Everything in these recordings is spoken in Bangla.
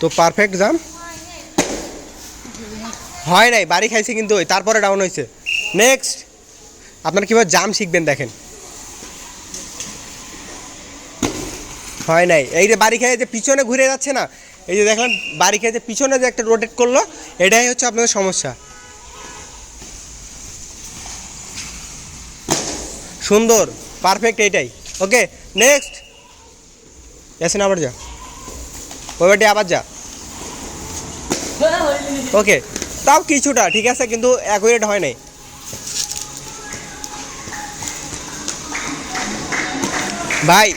তো পারফেক্ট জাম হয় নাই, বাড়ি খাইছে কিন্তু ওই, তারপরে ডাউন হয়েছে নেক্সট আপনার কীভাবে জাম শিখবেন দেখেন। হয় নাই, এই যে বাড়ি খেয়ে যে পিছনে ঘুরে যাচ্ছে না, এই যে দেখলাম বাড়ি খেয়ে যে পিছনে যে একটা রোটেট করল, এটাই হচ্ছে আপনাদের সমস্যা। সুন্দর পারফেক্ট এইটাই। ওকে নেক্সট এসে না আবার যা। ওই বাটি আবার যা। ওকে তাও কিছুটা, ঠিক আছে, কিন্তু অ্যাকুরেট হয় নাই। ভাই,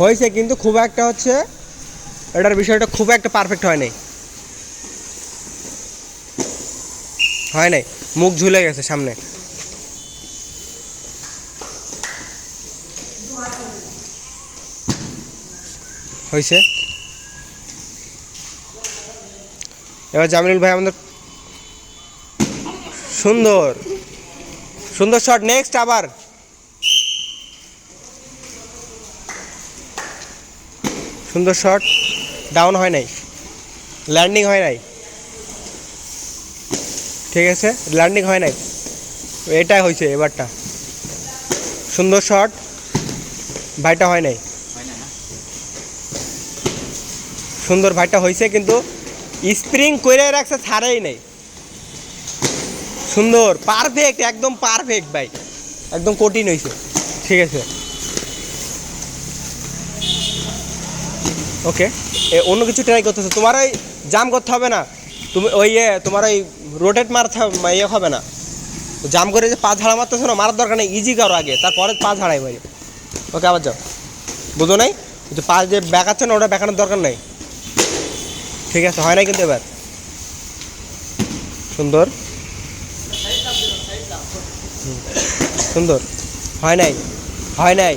হয়েছে কিন্তু খুব একটা হচ্ছে, এটার বিষয়টা খুব একটা পারফেক্ট হয় নাই। হয় নাই, মুখ ঝুলে গেছে সামনে। হয়েছে? এবার জামিনুল ভাই আমাদের সুন্দর সুন্দর শট নেক্সট আবার। সুন্দর শট ডাউন হয় নাই ল্যান্ডিং হয় নাই। ঠিক আছে ল্যান্ডিং হয় নাই। এটাই হয়েছে এবারটা। সুন্দর শট ভাইটা হয় নাই। সুন্দর ভাইটা হয়েছে কিন্তু স্প্রিং করে রাখছে, ছাড়াই নেই। সুন্দর পারফেক্ট একদম পারফেক্ট ভাই। একদম কঠিন হয়েছে ঠিক আছে। ওকে অন্য কিছু ট্রাই করতেছো। তোমার ওই জাম করতে হবে না। তুমি ওই ইয়ে তোমার ওই রোটেট মারতে ইয়ে হবে না। জাম করে যে পা ঝাড়া মারতেছো না, মারার দরকার নেই ইজি করো আগে। তারপরে পা ঝাড়াই মারি। ওকে আবার যাও। বুঝো নাই? পা যে ব্যাকাচ্ছে না, ওটা ব্যাকানোর দরকার নেই। ঠিক আছে, হয় না কিন্তু এবার? সুন্দর? সুন্দর? হয় নাই? হয় নাই?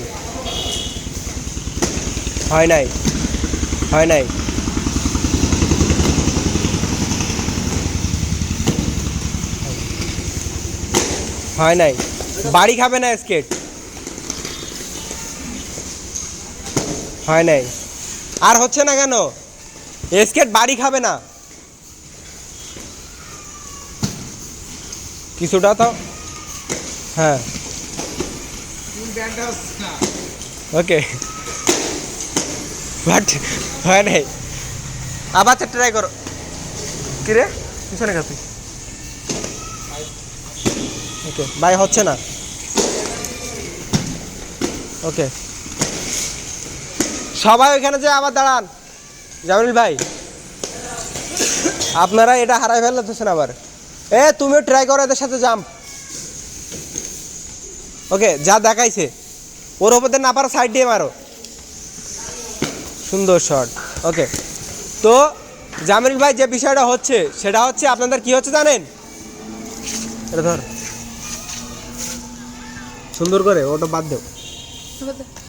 হয় নাই? হয় নাই? হয় নাই? বাড়ি খাবে না স্কেট? হয় নাই? আর হচ্ছে না কেন? স্কেট বাড়ি খাবে না। কিছুটা তো হ্যাঁ। ওকে বাট হয় নাই। আবার ট্রাই করো। কিরে পিছনে গেছে ওকে বাই হচ্ছে না। ওকে সবাই ওইখানে যে আবার দাঁড়ান। জামিল ভাই, আপনারা এটা হারাই ফেলতেছেন আবার। এ, তুমিও ট্রাই করো এদের সাথে জাম্প ওকে যা দেখাইছে, ওর ওপর না পারো সাইড দিয়ে মারো। সুন্দর শট ওকে তো, জামিল ভাই, যে বিষয়টা হচ্ছে, সেটা হচ্ছে আপনাদের কি হচ্ছে জানেন? এটা ধর। সুন্দর করে, ওটা বাদ দেও।